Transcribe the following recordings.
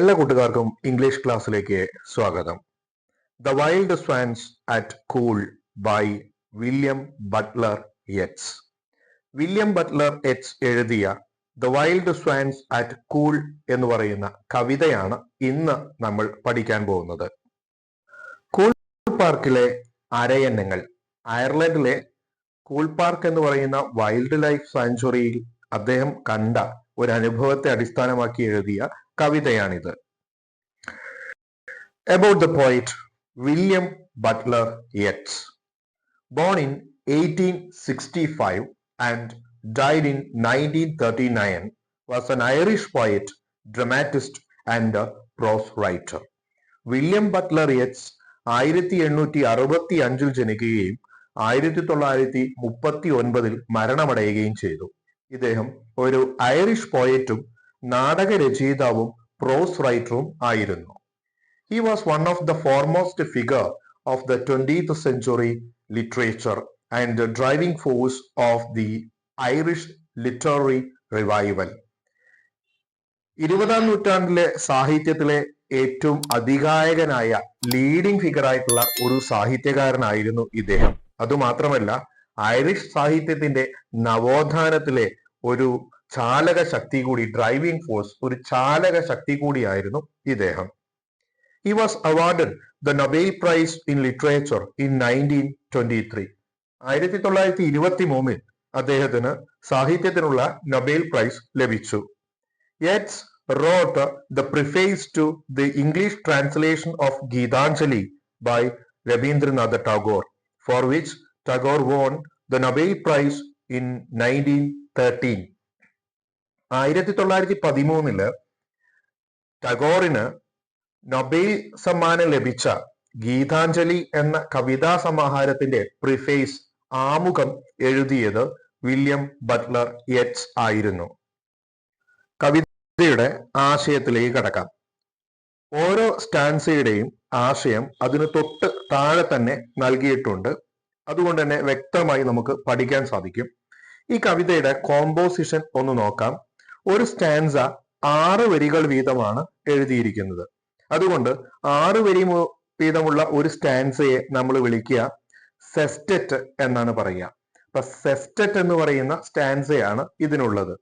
എല്ലാ കൂട്ടുകാർക്കും ഇംഗ്ലീഷ് ക്ലാസ്സിലേക്ക് സ്വാഗതം. The wild swans at Coole by William Butler Yeats William Butler Yeats എഴുതിയ the wild swans at Coole എന്ന് പറയുന്ന കവിതയാണ് ഇന്ന് നമ്മൾ പഠിക്കാൻ പോകുന്നത്. കൂൾ പാർക്കിലെ അരയന്നങ്ങൾ അയർലൻഡിലെ കൂൾ പാർക്ക് എന്ന് പറയുന്ന വൈൽഡ് ലൈഫ് സാങ്ച്വറിയിൽ അദ്ദേഹം കണ്ട ഒരു അനുഭവത്തെ അടിസ്ഥാനമാക്കി എഴുതിയ കവിതയാണിത് about the poet William Butler Yeats. Born in 1865 and died in 1939, was an Irish poet, dramatist, and a prose writer. William Butler Yeats ആയിരത്തി എണ്ണൂറ്റി അറുപത്തി അഞ്ചിൽ ജനിക്കുകയും ആയിരത്തി തൊള്ളായിരത്തി മുപ്പത്തി ഒൻപതിൽ മരണമടയുകയും ചെയ്തു ഇദ്ദേഹം ഒരു ഐറിഷ് പോയറ്റും നാടക രചയിതാവും പ്രോസ് റൈറ്ററും ആയിരുന്നു. He was one of the foremost figure of the 20th century literature and the driving force of the Irish literary revival ഇരുപതാം നൂറ്റാണ്ടിലെ സാഹിത്യത്തിലെ ഏറ്റവും അധികായകനായ ലീഡിംഗ് ഫിഗർ ആയിട്ടുള്ള ഒരു സാഹിത്യകാരനായിരുന്നു ഇദ്ദേഹം. അതുമാത്രമല്ല ഐറിഷ് സാഹിത്യത്തിന്റെ നവോത്ഥാനത്തിലെ ഒരു ചാലക ശക്തി കൂടി ഡ്രൈവിംഗ് ഫോഴ്സ് ഒരു ചാലക ശക്തി കൂടിയായിരുന്നു ഇദ്ദേഹം. He was awarded the Nobel prize in literature in nineteen twenty three ആയിരത്തി തൊള്ളായിരത്തി ഇരുപത്തി മൂന്നിൽ അദ്ദേഹത്തിന് സാഹിത്യത്തിനുള്ള നൊബേൽ പ്രൈസ് ലഭിച്ചു. Yeats wrote the preface to the English translation of Gitanjali by Rabindranath Tagore for which Tagore won the Nobel prize in nineteen thirteen ആയിരത്തി തൊള്ളായിരത്തി പതിമൂന്നിൽ ടാഗോറിന് നൊബേൽ സമ്മാനം ലഭിച്ച ഗീതാഞ്ജലി എന്ന കവിതാ സമാഹാരത്തിന്റെ പ്രിഫേസ് ആമുഖം എഴുതിയത് വില്യം ബട്ട്ലർ എച്ച് ആയിരുന്നു. കവിതയുടെ ആശയത്തിലേക്ക് കടക്കാം. ഓരോ സ്റ്റാൻസയുടെയും ആശയം അതിന് തൊട്ട് താഴെ തന്നെ നൽകിയിട്ടുണ്ട്. അതുകൊണ്ട് തന്നെ വ്യക്തമായി നമുക്ക് പഠിക്കാൻ സാധിക്കും. ഈ കവിതയുടെ കോമ്പോസിഷൻ ഒന്ന് നോക്കാം. ഒരു സ്റ്റാൻസ ആറ് വരികൾ വീതമാണ് എഴുതിയിരിക്കുന്നത്. അതുകൊണ്ട് ആറ് വരി വീതമുള്ള ഒരു സ്റ്റാൻസയെ നമ്മൾ വിളിക്കുക. സെസ്റ്ററ്റ് എന്നാണ് പറയുക. അപ്പൊ സെസ്റ്ററ്റ് എന്ന് പറയുന്ന സ്റ്റാൻസയാണ് ഇതിനുള്ളത്.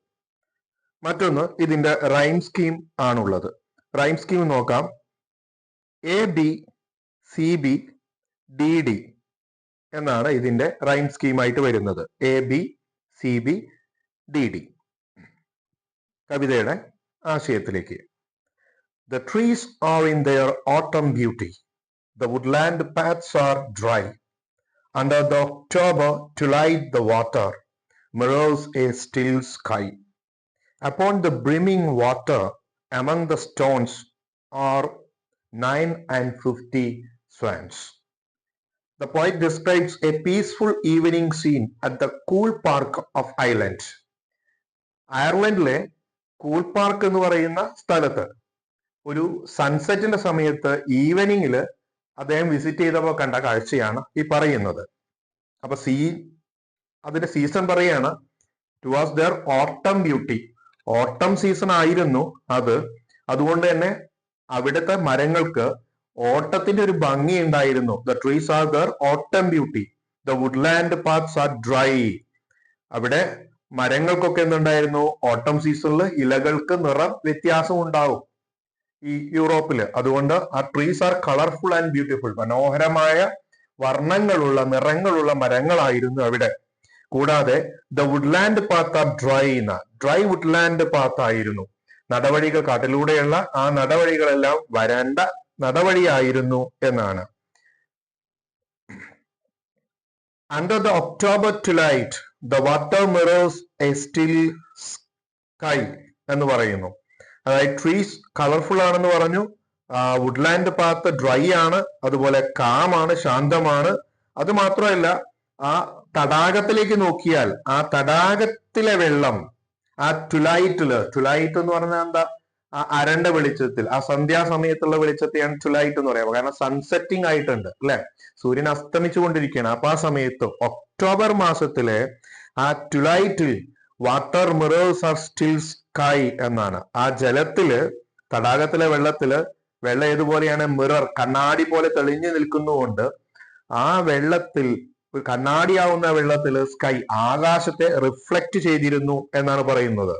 മറ്റൊന്ന് ഇതിന്റെ റൈം സ്കീം ആണുള്ളത്. റൈം സ്കീം നോക്കാം. A B C B D D എന്നാണ് ഇതിന്റെ റൈം സ്കീമായിട്ട് വരുന്നത്. A B C B D D കവിതയുടെ ആശയത്തിലേക്ക് The trees are in their autumn beauty. The woodland paths are dry. Under the October twilight, the water mirrors a still sky. Upon the brimming water, among the stones, are nine and fifty swans. The poet describes a peaceful evening scene at the cool park of Ireland. അയർലൻഡിലെ Coole park എന്ന് പറയുന്ന സ്ഥലത്ത്. ഒരു സൺസെറ്റിന്റെ സമയത്ത് ഈവനിങ്ങിൽ അദ്ദേഹം visit ചെയ്തപ്പോൾ കണ്ട കാഴ്ചയാണ് ഈ പറയുന്നത്. അപ്പൊ സീ അതിന്റെ സീസൺ പറയാണ് to was their autumn beauty autumn season ആയിരുന്നു അത്. അതുകൊണ്ട് തന്നെ അവിടുത്തെ മരങ്ങൾക്ക് ഓട്ടത്തിന്റെ ഒരു ഭംഗി ഉണ്ടായിരുന്നു. The trees are their autumn beauty the woodland parts are dry അവിടെ മരങ്ങൾക്കൊക്കെ എന്തുണ്ടായിരുന്നു? ഓട്ടം സീസണിൽ ഇലകൾക്ക് നിറം വ്യത്യാസം ഉണ്ടാവും. ഈ യൂറോപ്പിൽ. അതുകൊണ്ട് ആ trees are colourful and beautiful മനോഹരമായ വർണങ്ങളുള്ള നിറങ്ങളുള്ള മരങ്ങളായിരുന്നു അവിടെ. കൂടാതെ the woodland path are dry എന്ന ഡ്രൈ വുഡ്ലാൻഡ് പാത്ത് ആയിരുന്നു. നടവഴികൾ കാട്ടിലൂടെയുള്ള ആ നടവഴികളെല്ലാം വരണ്ട നടവഴിയായിരുന്നു എന്നാണ്. Under the October twilight the water mirrors a still sky എന്ന് പറയുന്നു. അതായത് ട്രീസ് കളർഫുൾ ആണെന്ന് പറഞ്ഞു. വുഡ്ലാൻഡ് പാത്ത് ഡ്രൈ ആണ്. അതുപോലെ കാമാണ് ശാന്തമാണ്. അത് മാത്രമല്ല ആ തടാകത്തിലേക്ക് നോക്കിയാൽ ആ തടാകത്തിലെ വെള്ളം ആ ട്വിലൈറ്റിൽ ട്വിലൈറ്റ് എന്ന് പറഞ്ഞാൽ എന്താ? ആ അരണ്ട വെളിച്ചത്തിൽ ആ സന്ധ്യാസമയത്തുള്ള വെളിച്ചത്തെയാണ് ചുലായിട്ട് എന്ന് പറയാം. കാരണം സൺസെറ്റിംഗ് ആയിട്ടുണ്ട് അല്ലെ? സൂര്യൻ അസ്തമിച്ചു കൊണ്ടിരിക്കുകയാണ് അപ്പൊ ആ സമയത്ത് ഒക്ടോബർ മാസത്തിലെ ആ ടുലൈറ്റിൽ water mirrors are still sky എന്നാണ്. ആ ജലത്തിൽ തടാകത്തിലെ വെള്ളത്തിൽ വെള്ളം ഏതുപോലെയാണ്? മിറർ കണ്ണാടി പോലെ തെളിഞ്ഞു നിൽക്കുന്നുകൊണ്ട് ആ വെള്ളത്തിൽ കണ്ണാടിയാവുന്ന വെള്ളത്തിൽ സ്കൈ ആകാശത്തെ റിഫ്ലക്ട് ചെയ്തിരുന്നു എന്നാണ് പറയുന്നത്.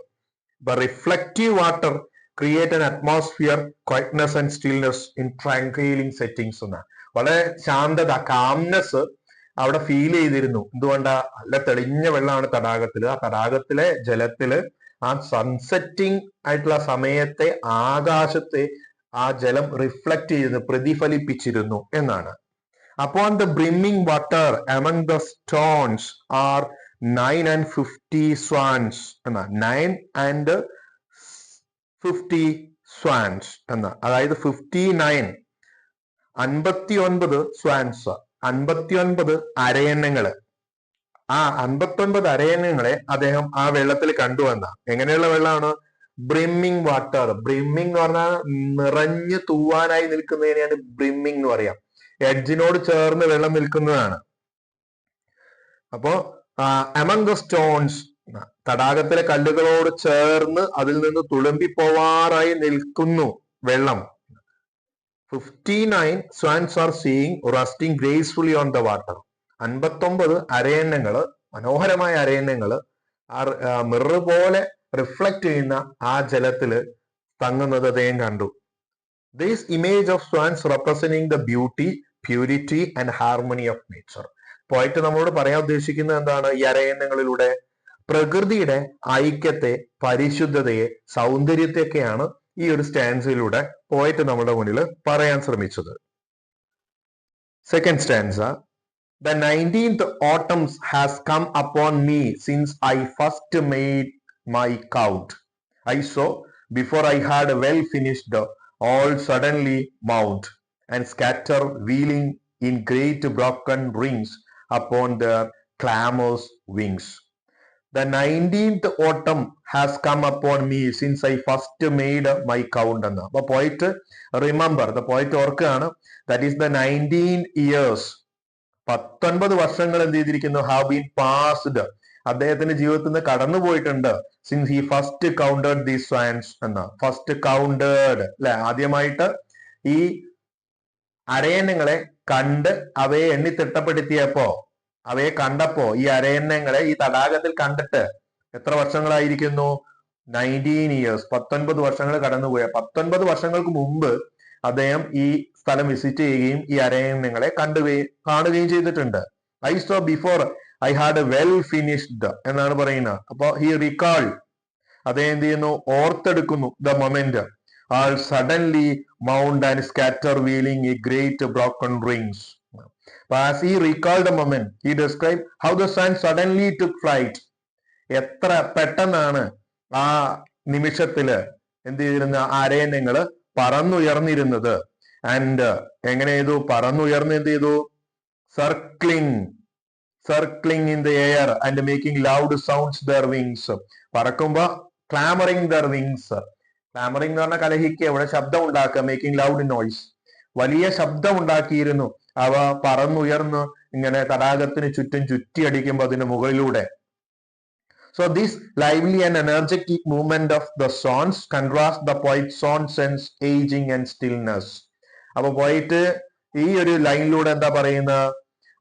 Reflective water create an atmosphere quietness and stillness in tranquilling settings എന്ന വളരെ ശാന്തത കാംനെസ് അവിടെ ഫീൽ ചെയ്തിരുന്നു. എന്തുകൊണ്ടാ? നല്ല തെളിഞ്ഞ വെള്ളമാണ് തടാകത്തിൽ ആ തടാകത്തിലെ ജലത്തിൽ ആ സൺസെറ്റിംഗ് ആയിട്ടുള്ള സമയത്തെ ആകാശത്തെ ആ ജലം റിഫ്ലക്ട് ചെയ്ത് പ്രതിഫലിപ്പിച്ചിരുന്നു എന്നാണ്. അപ്പോൾ the brimming water among the stones are nine and fifty swans എന്നാ നയൻ ആൻഡ് ഫിഫ്റ്റി സ്വാൻസ് എന്ന്. അതായത് ഫിഫ്റ്റി നയൻ അൻപത്തി ഒൻപത് സ്വാൻസ് അൻപത്തി ഒൻപത് അരയണ്ണങ്ങൾ ആ അൻപത്തി ഒൻപത് അരയണ്ണങ്ങളെ അദ്ദേഹം ആ വെള്ളത്തിൽ കണ്ടുവന്ന എങ്ങനെയുള്ള വെള്ളമാണ്? ബ്രിമ്മിങ് വാട്ടർ. ബ്രിമ്മിങ് എന്ന് പറഞ്ഞാൽ നിറഞ്ഞു തൂവാനായി നിൽക്കുന്നതിനെയാണ് ബ്രിമ്മിങ് എന്ന് പറയാം. എഡ്ജിനോട് ചേർന്ന് വെള്ളം നിൽക്കുന്നതാണ്. അപ്പോ അമംഗ് ദ സ്റ്റോൺസ് തടാകത്തിലെ കല്ലുകളോട് ചേർന്ന് അതിൽ നിന്ന് തുളുമ്പി പോവാറായി നിൽക്കുന്നു വെള്ളം. Fifty nine swans are seeing resting gracefully on the water അൻപത്തൊമ്പത് അരയന്നങ്ങൾ മനോഹരമായ അരയന്നങ്ങൾ ആ മിറർ പോലെ റിഫ്ലക്ട് ചെയ്യുന്ന ആ ജലത്തിൽ തങ്ങുന്നത് അദ്ദേഹം കണ്ടു. This image of swans representing the beauty purity and harmony of nature poet നമ്മളോട് പറയാൻ ഉദ്ദേശിക്കുന്നത് എന്താണ്? ഈ അരയന്നങ്ങളിലൂടെ പ്രകൃതിയുടെ ഐക്യത്തെ പരിശുദ്ധതയെ സൗന്ദര്യത്തെയൊക്കെയാണ് ഈ ഒരു സ്റ്റാൻസിലൂടെ പോയിട്ട് നമ്മുടെ മുന്നിൽ പറയാൻ ശ്രമിച്ചത്. Second stanza the nineteenth autumns has come upon me since I first made my count I saw before I had well finished all suddenly mount and scatter wheeling in great broken rings upon the clamours wings. The nineteenth autumn has come upon me since I first made my count എന്ന്. അപ്പൊ പോയിട്ട് remember the poet ഓർക്കുകയാണ് that is the nineteen years പത്തൊൻപത് വർഷങ്ങൾ എന്ത് ചെയ്തിരിക്കുന്നു? Have been passed അദ്ദേഹത്തിന്റെ ജീവിതത്തിൽ നിന്ന് കടന്നു പോയിട്ടുണ്ട് since he first counted the science എന്ന. ഫസ്റ്റ് കൗണ്ടേഡ് അല്ലെ? ആദ്യമായിട്ട് ഈ അരയണങ്ങളെ കണ്ട് അവയെ എണ്ണി തിട്ടപ്പെടുത്തിയപ്പോ അവയെ കണ്ടപ്പോ ഈ അരയന്നങ്ങളെ ഈ തടാകത്തിൽ കണ്ടിട്ട് എത്ര വർഷങ്ങളായിരിക്കുന്നു? നയന്റീൻ ഇയേഴ്സ് പത്തൊൻപത് വർഷങ്ങൾ കടന്നുപോയ. പത്തൊൻപത് വർഷങ്ങൾക്ക് മുമ്പ് അദ്ദേഹം ഈ സ്ഥലം വിസിറ്റ് ചെയ്യുകയും ഈ അരയന്നങ്ങളെ കണ്ടുകയും കാണുകയും ചെയ്തിട്ടുണ്ട്. I saw before I had well finished എന്നാണ് പറയുന്നത്. അപ്പൊ ഹി റിക്കാൾ അദ്ദേഹം എന്ത് ചെയ്യുന്നു? ഓർത്തെടുക്കുന്നു the moment all suddenly mount and scatter wheeling a great broken rings as he recalled the moment. He described how the sun suddenly took flight. എത്ര പെട്ടെന്നാണ് ആ നിമിഷത്തിൽ എന്ത് ചെയ്തിരുന്ന അരയന്യങ്ങൾ പറന്നുയർന്നിരുന്നത്? ആൻഡ് എങ്ങനെ ചെയ്തു? പറന്നുയർന്ന് എന്ത് ചെയ്തു? Circling circling in the air and making loud sounds their wings പറക്കുമ്പോ ക്ലാമറിംഗ് their wings clamouring എന്ന് പറഞ്ഞാൽ കലഹിക്കുക ഇവിടെ ശബ്ദം ഉണ്ടാക്കുക മേക്കിംഗ് ലൗഡ് നോയ്സ് വലിയ ശബ്ദം ഉണ്ടാക്കിയിരുന്നു. അവ പറന്നുയർന്ന് ഇങ്ങനെ തടാകത്തിന് ചുറ്റും ചുറ്റിയടിക്കുമ്പോൾ അതിന് മുകളിലൂടെ. So this lively and energetic movement of the swans contrast the poet own sense ageing and stillness അപ്പൊ പോയിട്ട് ഈ ഒരു ലൈനിലൂടെ എന്താ പറയുന്നത്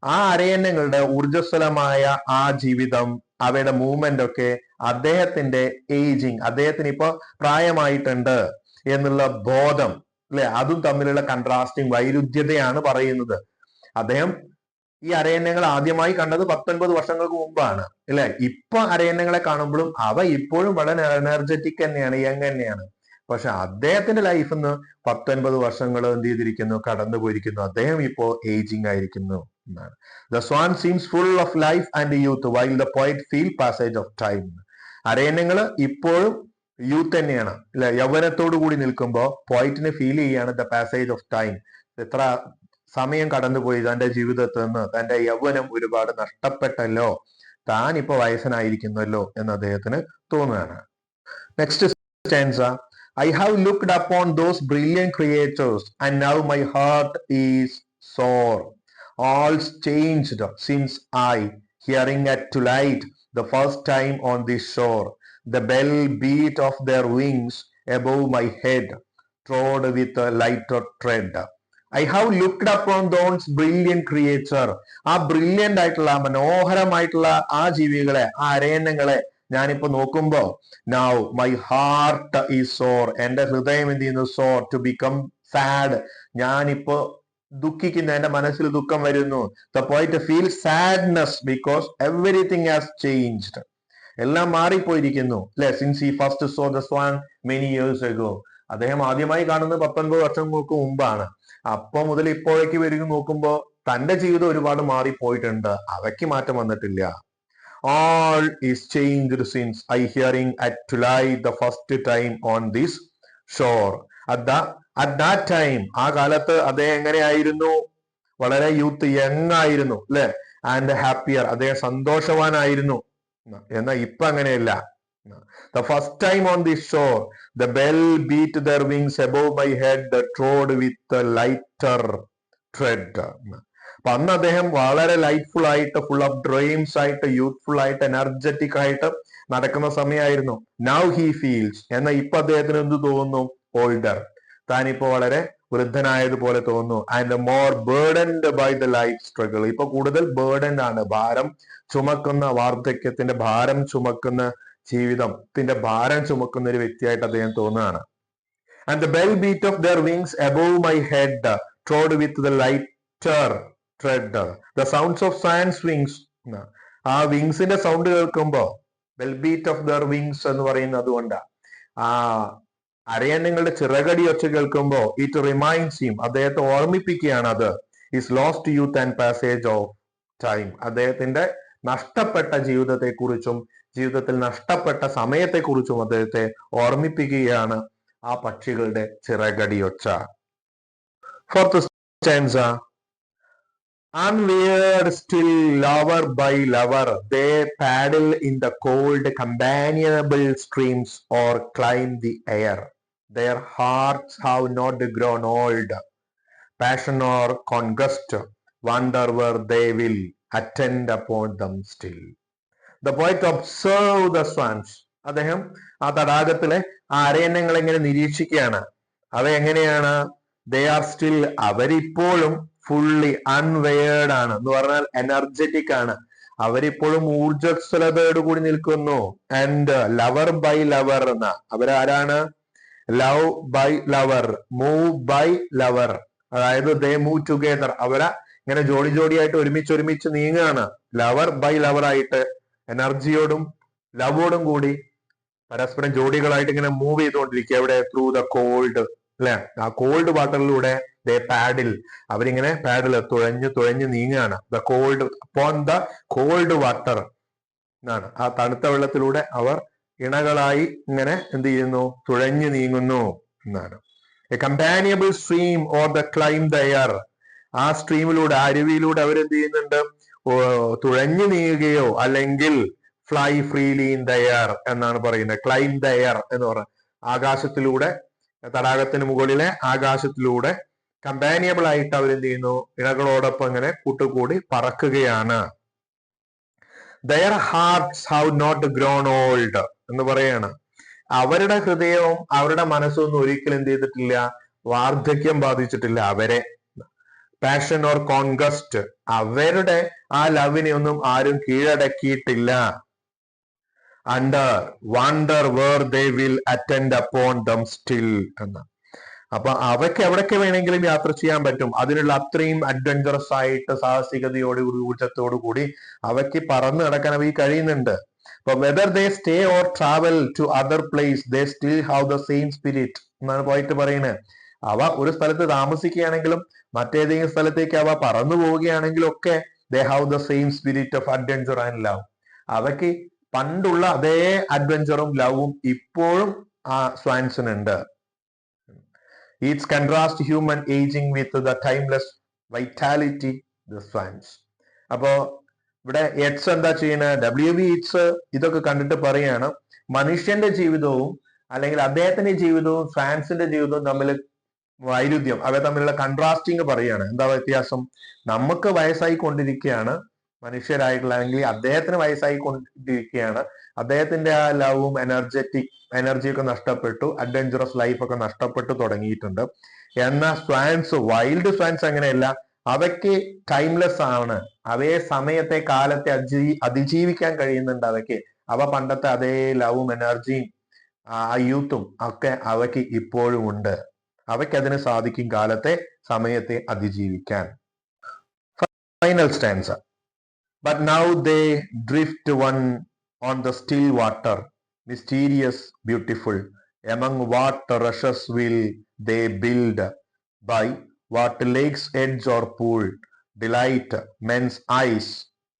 ആ അരയന്നങ്ങളുടെ ഊർജസ്വലമായ ആ ജീവിതം അവയുടെ മൂവ്മെന്റ് ഒക്കെ അദ്ദേഹത്തിന്റെ ഏജിങ് അദ്ദേഹത്തിന് ഇപ്പൊ പ്രായമായിട്ടുണ്ട് എന്നുള്ള ബോധം അല്ലെ അതും തമ്മിലുള്ള കൺട്രാസ്റ്റിംഗ് വൈരുദ്ധ്യതയാണ് പറയുന്നത്. അദ്ദേഹം ഈ അരയന്നങ്ങൾ ആദ്യമായി കണ്ടത് പത്തൊൻപത് വർഷങ്ങൾക്ക് മുമ്പാണ്. അല്ലെ ഇപ്പൊ അരയന്നങ്ങളെ കാണുമ്പോഴും അവ ഇപ്പോഴും വളരെ എനർജറ്റിക് തന്നെയാണ് യങ് തന്നെയാണ്. പക്ഷെ അദ്ദേഹത്തിന്റെ ലൈഫ് നിന്ന് പത്തൊൻപത് വർഷങ്ങൾ എന്ത് ചെയ്തിരിക്കുന്നു? കടന്നു പോയിരിക്കുന്നു അദ്ദേഹം ഇപ്പോ ഏജിങ് ആയിരിക്കുന്നു എന്നാണ്. The swan seems full of life and youth while the point feel passage of time അരയന്നങ്ങൾ ഇപ്പോഴും യൂത്ത് തന്നെയാണ്. അല്ല? യൗവനത്തോടു കൂടി നിൽക്കുമ്പോൾ പോയിറ്റിനെ ഫീൽ ചെയ്യാണ് ദ പാസേജ് ഓഫ് ടൈം എത്ര സമയം കടന്നുപോയി തന്റെ ജീവിതത്തിൽ നിന്ന്. തന്റെ യൗവനം ഒരുപാട് നഷ്ടപ്പെട്ടല്ലോ. താൻ ഇപ്പൊ വയസ്സനായിരിക്കുന്നല്ലോ എന്ന് അദ്ദേഹത്തിന് തോന്നുകയാണ്. Next stanza I have looked upon those brilliant creatures and now my heart is sore all's changed since I, hearing at twilight the first time on this shore, the bell beat of their wings above my head, trod with a lighter tread. I have looked upon those brilliant creature ആ brilliant ആയിട്ടുള്ള മനോഹരമായിട്ടുള്ള ആ ജീവികളെ ആ അരയന്നങ്ങളെ ഞാനിപ്പോ നോക്കുമ്പോ now my heart ഈ സോർ എന്റെ ഹൃദയം എന്ത് ചെയ്യുന്നു? സോർ ടു ബിക്കം സാഡ് ഞാനിപ്പോ ദുഃഖിക്കുന്നു എന്റെ മനസ്സിൽ ദുഃഖം വരുന്നു. The point feel sadness because everything has changed എല്ലാം മാറിപ്പോയിരിക്കുന്നു അല്ലെ? Since he first saw the swan many years ago അദ്ദേഹം ആദ്യമായി കാണുന്നത് പത്തൊൻപത് വർഷങ്ങൾക്ക് മുമ്പാണ്. അപ്പൊ മുതൽ ഇപ്പോഴേക്ക് വരിക നോക്കുമ്പോൾ തന്റെ ജീവിതം ഒരുപാട് മാറിപ്പോയിട്ടുണ്ട്. അവയ്ക്ക് മാറ്റം വന്നിട്ടില്ല. Is changed since I hearing at twilight the first time on this shore. At that, at that time ആ കാലത്ത് അദ്ദേഹം എങ്ങനെയായിരുന്നു? വളരെ യൂത്ത് യങ് ആയിരുന്നു അല്ലെ? ആൻഡ് ഹാപ്പിയർ അദ്ദേഹം സന്തോഷവാനായിരുന്നു. എന്നാൽ ഇപ്പൊ അങ്ങനെയല്ല. The first time on the shore the bell beat their wings above my head trod with lighter tread അപ്പൊ അന്ന് അദ്ദേഹം വളരെ ലൈറ്റ്ഫുൾ ആയിട്ട് ഫുൾ ഓഫ് ഡ്രീംസ് ആയിട്ട് യൂത്ത്ഫുൾ ആയിട്ട് എനർജറ്റിക് ആയിട്ട് നടക്കുന്ന സമയമായിരുന്നു. നൗ ഹി ഫീൽസ് എന്നാ ഇപ്പൊ അദ്ദേഹത്തിന് എന്ത് തോന്നുന്നു? ഓൾഡർ താനിപ്പോ വളരെ വൃദ്ധനായതുപോലെ തോന്നുന്നു. And more burdened by the life struggle ഇപ്പൊ കൂടുതൽ ബേർഡൻഡ് ആണ്. ഭാരം ചുമക്കുന്ന വാർദ്ധക്യത്തിന്റെ ഭാരം ചുമക്കുന്ന ജീവിതത്തിന്റെ ഭാരം ചുമക്കുന്ന ഒരു വ്യക്തിയായിട്ട് അദ്ദേഹം തോന്നുകയാണ്. And the bell beat of their wings above my head trod with the lighter tread the sounds of science wings ആ വിങ്സിന്റെ സൗണ്ട് കേൾക്കുമ്പോ bell beat of their wings എന്ന് പറയുന്നത് അതുകൊണ്ടാ. ആ അരയണ്ണങ്ങളുടെ ചിറകടി ഒച്ച കേൾക്കുമ്പോ ഇറ്റ് റിമൈൻഡ്സ് ഹിം അദ്ദേഹത്തെ ഓർമ്മിപ്പിക്കുകയാണ് അത്. Is lost youth and passage of time അദ്ദേഹത്തിന്റെ നഷ്ടപ്പെട്ട ജീവിതത്തെക്കുറിച്ചും ജീവിതത്തിൽ നഷ്ടപ്പെട്ട സമയത്തെക്കുറിച്ചും അദ്ദേഹത്തെ ഓർമ്മിപ്പിക്കുകയാണ് ആ പക്ഷികളുടെ ചിറകടിയൊച്ച fourth stanza unweird still lover by lover, they paddle in the cold, companionable streams or climb the air. Their hearts have not grown old. Passion or conquest, wonder where they will attend upon them still the poet observe the swans അദ്ദേഹം ആ തടാകത്തിലെ ആ അരയന്നങ്ങൾ എങ്ങനെ നിരീക്ഷിക്കുകയാണ്? അവ എങ്ങനെയാണ്? They are still അവരിപ്പോഴും ഫുള്ളി അൺവെയർഡ് ആണ്. എന്ന് പറഞ്ഞാൽ എനർജറ്റിക് ആണ്. അവരിപ്പോഴും ഊർജസ്വലതയോട് കൂടി നിൽക്കുന്നു. ആൻഡ് ലവർ ബൈ ലവർ എന്ന. അവരാരാണ്? Love by lover move by lover അതായത് ദേ മൂവ് ടുഗെദർ അവരെ ഇങ്ങനെ ജോഡി ജോഡിയായിട്ട് ഒരുമിച്ച് ഒരുമിച്ച് നീങ്ങുകയാണ് ലവർ ബൈ ലവർ ആയിട്ട് എനർജിയോടും ലവോടും കൂടി പരസ്പരം ജോഡികളായിട്ട് ഇങ്ങനെ മൂവ് ചെയ്തുകൊണ്ടിരിക്കുക. എവിടെ? ത്രൂ ദ കോൾഡ് അല്ലെ? ആ കോൾഡ് വാട്ടറിലൂടെ ദേ പാഡിൽ അവരിങ്ങനെ പാഡിൽ തുഴഞ്ഞ് തുഴഞ്ഞ് നീങ്ങുകയാണ് the cold upon the cold water എന്നാണ്. ആ തണുത്ത വെള്ളത്തിലൂടെ അവർ ഇണകളായി ഇങ്ങനെ എന്ത് ചെയ്യുന്നു? തുഴഞ്ഞു നീങ്ങുന്നു എന്നാണ്. A companionable stream or the climb the air ആ സ്ട്രീമിലൂടെ അരുവിയിലൂടെ അവരെന്ത് ചെയ്യുന്നുണ്ട്? തുഴഞ്ഞു നീങ്ങുകയോ അല്ലെങ്കിൽ fly freely in the air എന്നാണ് പറയുന്നത്. ക്ലൈം ദ എയർ എന്ന് പറയുന്നത്. ആകാശത്തിലൂടെ തടാകത്തിന് മുകളിലെ ആകാശത്തിലൂടെ കമ്പാനിയബിൾ ആയിട്ട് അവരെന്ത് ചെയ്യുന്നു? ഇണകളോടൊപ്പം ഇങ്ങനെ കൂട്ടുകൂടി പറക്കുകയാണ്. Their hearts have not grown old എന്ന് പറയാണ്. അവരുടെ ഹൃദയവും അവരുടെ മനസ്സും ഒന്നും ഒരിക്കലും എന്ത് ചെയ്തിട്ടില്ല? വാർദ്ധക്യം ബാധിച്ചിട്ടില്ല അവരെ. പാഷൻ ഓർ കോൺഗസ്റ്റ് അവരുടെ ആ ലവിനെ ഒന്നും ആരും കീഴടക്കിയിട്ടില്ല. Under wonder where they will attend upon them still എന്ന്. അപ്പൊ അവയ്ക്ക് എവിടൊക്കെ വേണമെങ്കിലും യാത്ര ചെയ്യാൻ പറ്റും. അതിനുള്ള അത്രയും അഡ്വഞ്ചറസ് ആയിട്ട് സാഹസികതയോട് ഊർജത്തോടു കൂടി അവയ്ക്ക് പറന്ന് നടക്കാൻ അവ കഴിയുന്നുണ്ട്. അപ്പൊ whether they stay or travel to other place they still have the same spirit എന്നാണ് പോയിട്ട് പറയുന്നത്. അവ ഒരു സ്ഥലത്ത് താമസിക്കുകയാണെങ്കിലും മറ്റേതെങ്കിലും സ്ഥലത്തേക്ക് അവ പറന്നു പോവുകയാണെങ്കിലും ഒക്കെ they have the same spirit of adventure and love അവയ്ക്ക് പണ്ടുള്ള അതേ അഡ്വഞ്ചറും ലവും ഇപ്പോഴും ആ സ്വാൻസിനുണ്ട്. It's contrast human ageing with the timeless vitality the swans അപ്പോ ഇവിടെ എച്ച് എന്താ ചെയ്യുന്നത് ഡബ്ല്യു ബി ഇറ്റ്സ് ഇതൊക്കെ കണ്ടിട്ട് പറയാണ് മനുഷ്യന്റെ ജീവിതവും അല്ലെങ്കിൽ അദ്ദേഹത്തിന്റെ ജീവിതവും ഫാൻസിന്റെ ജീവിതവും തമ്മിൽ വൈരുദ്ധ്യം. അവ തമ്മിലുള്ള കൺട്രാസ്റ്റിങ് പറയുകയാണ്. എന്താ വ്യത്യാസം? നമുക്ക് വയസ്സായി കൊണ്ടിരിക്കുകയാണ് മനുഷ്യരായിട്ടുള്ള അല്ലെങ്കിൽ അദ്ദേഹത്തിന് വയസ്സായി കൊണ്ടിരിക്കുകയാണ് അദ്ദേഹത്തിന്റെ ആ ലവും എനർജറ്റിക് എനർജിയൊക്കെ നഷ്ടപ്പെട്ടു. അഡ്വഞ്ചറസ് ലൈഫ് ഒക്കെ നഷ്ടപ്പെട്ടു തുടങ്ങിയിട്ടുണ്ട്. എന്നാൽ സ്വാൻസ് വൈൽഡ് സ്വാൻസ് അങ്ങനെയല്ല. അവയ്ക്ക് ടൈംലെസ് ആണ്. അവയെ സമയത്തെ കാലത്തെ അതിജീവിക്കാൻ കഴിയുന്നുണ്ട് അവയ്ക്ക്. അവ പണ്ടത്തെ അതേ ലവും എനർജിയും ആ യൂത്തും ഒക്കെ അവയ്ക്ക് ഇപ്പോഴും ഉണ്ട്. അവയ്ക്ക് അതിന് സാധിക്കും കാലത്തെ സമയത്തെ അതിജീവിക്കാൻ. Final stanza but now they drift one on the still water mysterious beautiful among what rushes will they build by what lake's edge or pool delight men's eyes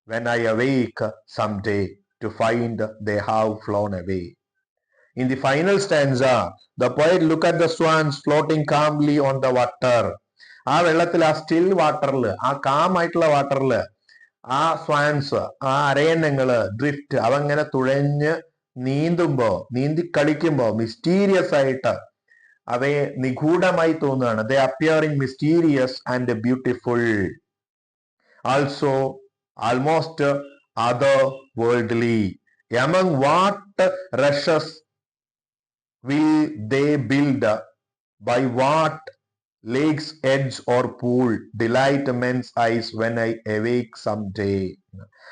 when I awake some day to find they have flown away. In the final stanza, the poet look at the swans floating calmly on the water. ആ വെള്ളത്തിൽ ആ still വാട്ടറിൽ ആ calm ആയിട്ടുള്ള വാട്ടറിൽ ആ Swans ആ അരയണ്ണങ്ങൾ drift അവങ്ങനെ തുഴഞ്ഞ് നീന്തുമ്പോ നീന്തി കളിക്കുമ്പോ മിസ്റ്റീരിയസ് ആയിട്ട് അവയെ നിഗൂഢമായി തോന്നുകയാണ്. The appearing mysterious and beautiful also almost other worldly among what rushes will they build by what lake's edge or pool? Delight men's eyes when i awake someday.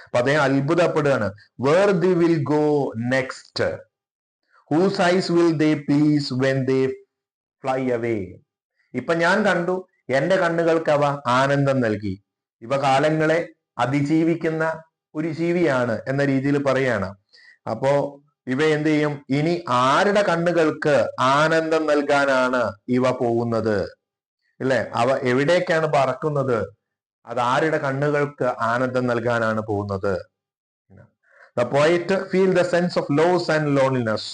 അപ്പൊ അദ്ദേഹം അത്ഭുതപ്പെടുകയാണ്. Where they will go next whose eyes will they please when they fly away ഇപ്പൊ ഞാൻ കണ്ടു എന്റെ കണ്ണുകൾക്ക് അവ ആനന്ദം നൽകി. ഇവ കാലങ്ങളെ അതിജീവിക്കുന്ന ഒരു ജീവിയാണ് എന്ന രീതിയിൽ പറയാണ് അപ്പോ ഇവ എന്ത് ചെയ്യും? ഇനി ആരുടെ കണ്ണുകൾക്ക് ആനന്ദം നൽകാനാണ് ഇവ പോകുന്നത്? ഇല്ലേ? അവ എവിടേക്കാണ് പറക്കുന്നത്? അത് ആരുടെ കണ്ണുകൾക്ക് ആനന്ദം നൽകാനാണ് പോകുന്നത്? The poet feel the sense of loss and loneliness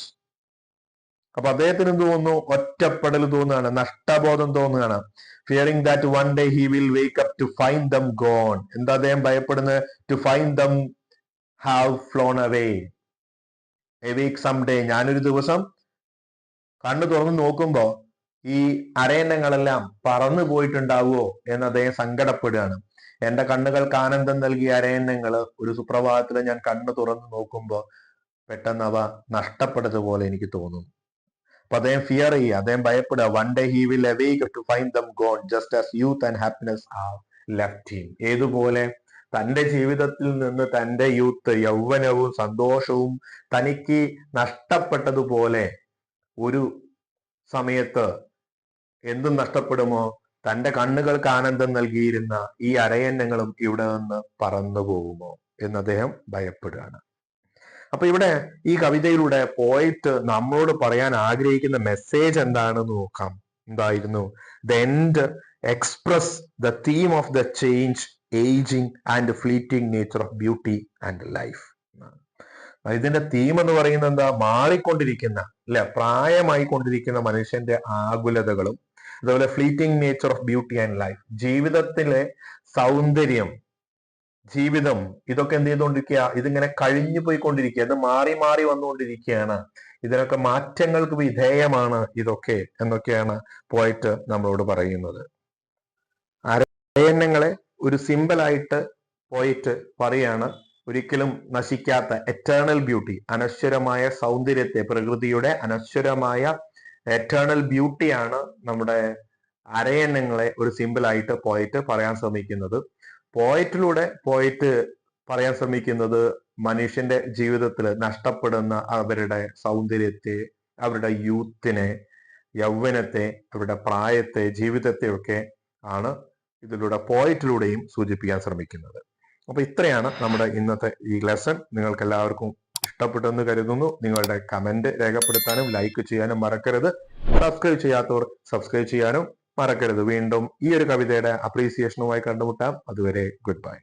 അപ്പൊ അദ്ദേഹത്തിന് എന്ത് തോന്നുന്നു? ഒറ്റപ്പെടൽ തോന്നുകയാണ് നഷ്ടബോധം തോന്നുകയാണ്. Fearing that one day he will wake up to find them gone എന്താ അദ്ദേഹം ഭയപ്പെടുന്നത്? To find them have flown away awake some day ഞാനൊരു ദിവസം കണ്ണു തുറന്നു നോക്കുമ്പോ ഈ അരയന്നങ്ങളെല്ലാം പറന്നു പോയിട്ടുണ്ടാവുമോ എന്ന് അദ്ദേഹം സങ്കടപ്പെടുകയാണ്. എന്റെ കണ്ണുകൾക്ക് ആനന്ദം നൽകിയ അരയന്നങ്ങൾ ഒരു സുപ്രഭാതത്തിൽ ഞാൻ കണ്ണു തുറന്നു നോക്കുമ്പോ പെട്ടെന്ന് അവ നഷ്ടപ്പെട്ടതുപോലെ എനിക്ക് തോന്നുന്നു. അപ്പൊ അദ്ദേഹം ഫിയർ ചെയ്യുക. അദ്ദേഹം ഭയപ്പെടുക. One day he will awake to find them gone just as youth and happiness are left him ഏതുപോലെ തന്റെ ജീവിതത്തിൽ നിന്ന് തന്റെ യൂത്ത് യൗവനവും സന്തോഷവും തനിക്ക് നഷ്ടപ്പെട്ടതുപോലെ ഒരു സമയത്ത് എന്തും നഷ്ടപ്പെടുമോ? തന്റെ കണ്ണുകൾക്ക് ആനന്ദം നൽകിയിരുന്ന ഈ അരയന്നങ്ങളും ഇവിടെ നിന്ന് പറന്നു പോകുമോ? എന്ന് അദ്ദേഹം ഭയപ്പെടുകയാണ്. അപ്പൊ ഇവിടെ ഈ കവിതയിലൂടെ പോയിട്ട് നമ്മളോട് പറയാൻ ആഗ്രഹിക്കുന്ന മെസ്സേജ് എന്താണെന്ന് നോക്കാം. എന്തായിരുന്നു? The end express the theme of the change ageing and fleeting nature of beauty and life ഇതിന്റെ തീം എന്ന് പറയുന്നത് എന്താ? മാറിക്കൊണ്ടിരിക്കുന്ന അല്ലെ? പ്രായമായി കൊണ്ടിരിക്കുന്ന മനുഷ്യന്റെ ആകുലതകളും അതുപോലെ fleeting nature of beauty and life ജീവിതത്തിലെ സൗന്ദര്യം ജീവിതം ഇതൊക്കെ എന്ത് ചെയ്തുകൊണ്ടിരിക്കുക ഇതിങ്ങനെ കഴിഞ്ഞു പോയിക്കൊണ്ടിരിക്കുക ഇത് മാറി മാറി വന്നുകൊണ്ടിരിക്കുകയാണ്. ഇതിനൊക്കെ മാറ്റങ്ങൾക്ക് വിധേയമാണ് ഇതൊക്കെ എന്നൊക്കെയാണ് പോയിട്ട് നമ്മളോട് പറയുന്നത്. അരയന്നങ്ങളെ ഒരു സിമ്പിളായിട്ട് പോയിട്ട് പറയാണ് ഒരിക്കലും നശിക്കാത്ത എറ്റേണൽ ബ്യൂട്ടി അനശ്വരമായ സൗന്ദര്യത്തെ പ്രകൃതിയുടെ അനശ്വരമായ എറ്റേണൽ ബ്യൂട്ടിയാണ് നമ്മുടെ അരയന്നങ്ങളെ ഒരു സിമ്പിളായിട്ട് പോയിട്ട് പറയാൻ ശ്രമിക്കുന്നത്. പോയറ്റിലൂടെ പോയിട്ട് പറയാൻ ശ്രമിക്കുന്നത് മനുഷ്യന്റെ ജീവിതത്തിൽ നഷ്ടപ്പെടുന്ന അവരുടെ സൗന്ദര്യത്തെ അവരുടെ യൂത്തിനെ യൗവനത്തെ അവരുടെ പ്രായത്തെ ജീവിതത്തെ ഒക്കെ ആണ്. ഇതിലൂടെ പോയിറ്റിലൂടെയും സൂചിപ്പിക്കാൻ ശ്രമിക്കുന്നത്. അപ്പൊ ഇത്രയാണ് നമ്മുടെ ഇന്നത്തെ ഈ ലെസൺ നിങ്ങൾക്ക് എല്ലാവർക്കും ഇഷ്ടപ്പെട്ടെന്ന് കരുതുന്നു. നിങ്ങളുടെ കമന്റ് രേഖപ്പെടുത്താനും ലൈക്ക് ചെയ്യാനും മറക്കരുത്. സബ്സ്ക്രൈബ് ചെയ്യാത്തവർ സബ്സ്ക്രൈബ് ചെയ്യാനും മറക്കരുത്. വീണ്ടും ഈ ഒരു കവിതയുടെ അപ്രീസിയേഷനുമായി കണ്ടുമുട്ടാം. അതുവരെ ഗുഡ് ബൈ